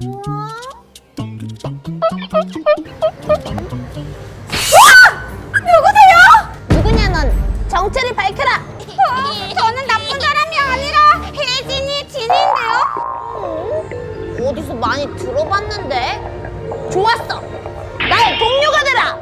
누구세요? 누구냐 넌? 정체를 밝혀라! 어, 저는 나쁜 사람이 아니라 혜진이 진인데요. 어디서 많이 들어봤는데? 좋았어! 나의 동료가 되라!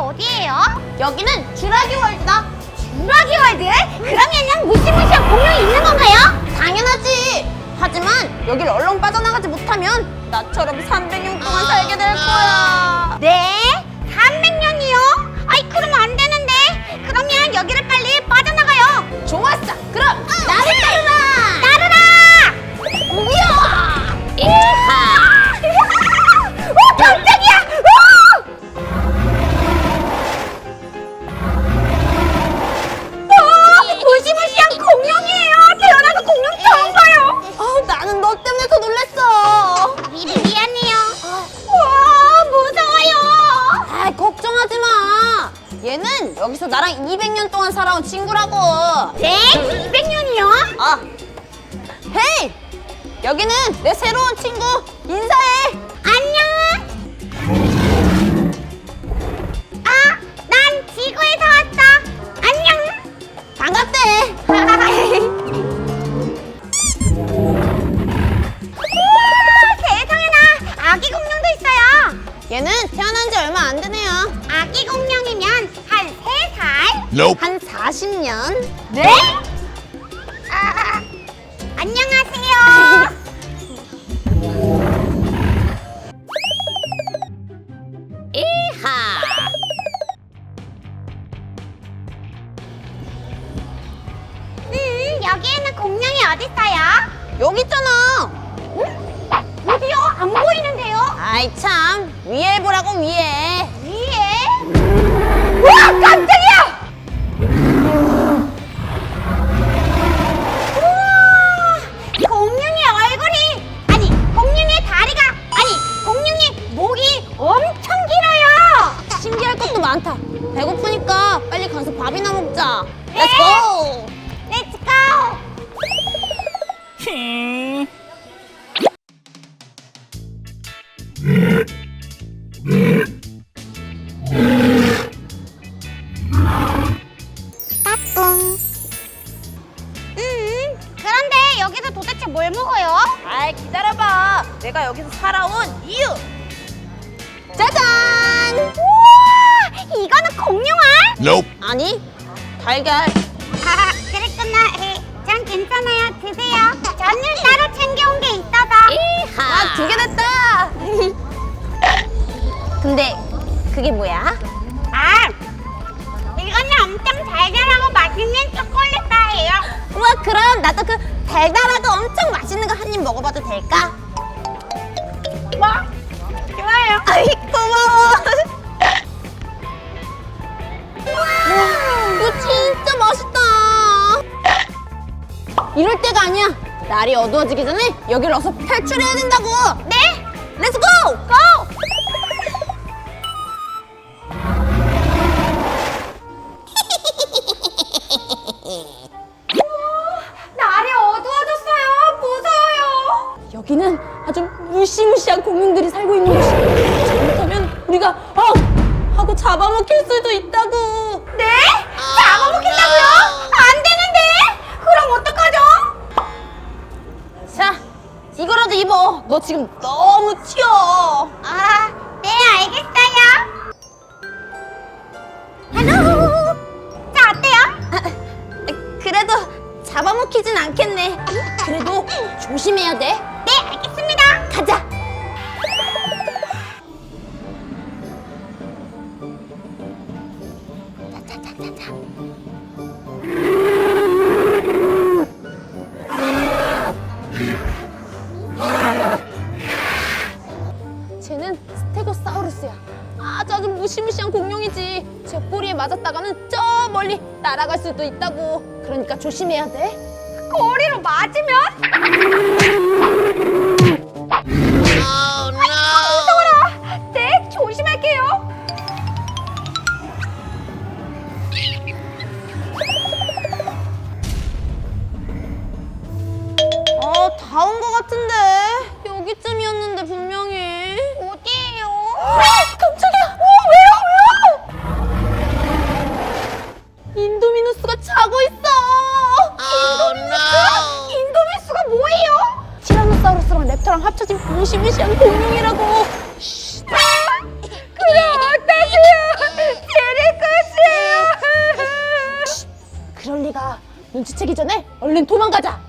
어디예요? 여기는 주라기 월드다! 주라기 월드? 그러면은 무시무시한 공룡이 있는 건가요? 당연하지! 하지만 여길 얼렁 빠져나가지 못하면 나처럼 300년 동안 살게 될 거야! 네? 여기서 나랑 200년 동안 살아온 친구라고. 네? 200년이요? 아, 헤이! 여기는 내 새로운 친구 인사해. 안녕. 아, 난 지구에서 왔어. 안녕. 반갑대. 우와, 세상에나 아기 공룡도 있어요. 얘는 태어난 지 얼마 안 되네요. 아기 3살? Nope. 한 40년. 네? 아, 안녕하세요. 이하. 음, 여기에는 공룡이 어딨어요? 여기 있잖아. 어디요? 안 보이는데요? 아이 참 위에 보라고. 위에? 엄청 길어요. 신기할 것도 많다. 배고프니까 빨리 가서 밥이나 먹자. 네. Let's go. Let's go! 까꿍. 음, 그런데 여기서 도대체 뭘 먹어요? 아 기다려봐. 내가 여기서 살아온 이유. 짜잔. 우와, 이거는 공룡알? Nope. 아니 달걀. 아, 그랬구나. 에, 전 괜찮아요. 드세요. 저는 따로 챙겨온 게 있어서. 아, 두 개 됐다. 근데 그게 뭐야? 아, 이거는 엄청 달달하고 맛있는 초콜릿 바예요. 우와, 그럼 나도 그 달달하고 엄청 맛있는 거 한 입 먹어봐도 될까? 날이 어두워지기 전에 여기를 어서 탈출해야 된다고. 네? 렛츠 고! 고! 날이 어두워졌어요. 무서워요. 여기는 아주 무시무시한 공룡들이 살고 있는 곳이야. 잘못하면 우리가 어 하고 잡아먹힐 수도 있다고. 지금 너무 튀어. 아, 네, 알겠어요. 할로. 자, 어때요? 그래도 잡아먹히진 않겠네. 그래도 조심해야 돼. 스테고사우루스야. 아주 아주 무시무시한 공룡이지. 제 꼬리에 맞았다가는 저 멀리 날아갈 수도 있다고. 그러니까 조심해야 돼. 꼬리로 맞으면? 랩터랑 합쳐진 무시무시한 공룡이라고. 쉿. 그럼 어떡해요? 제리 것이에요. 그럴 리가. 눈치채기 전에 얼른 도망가자.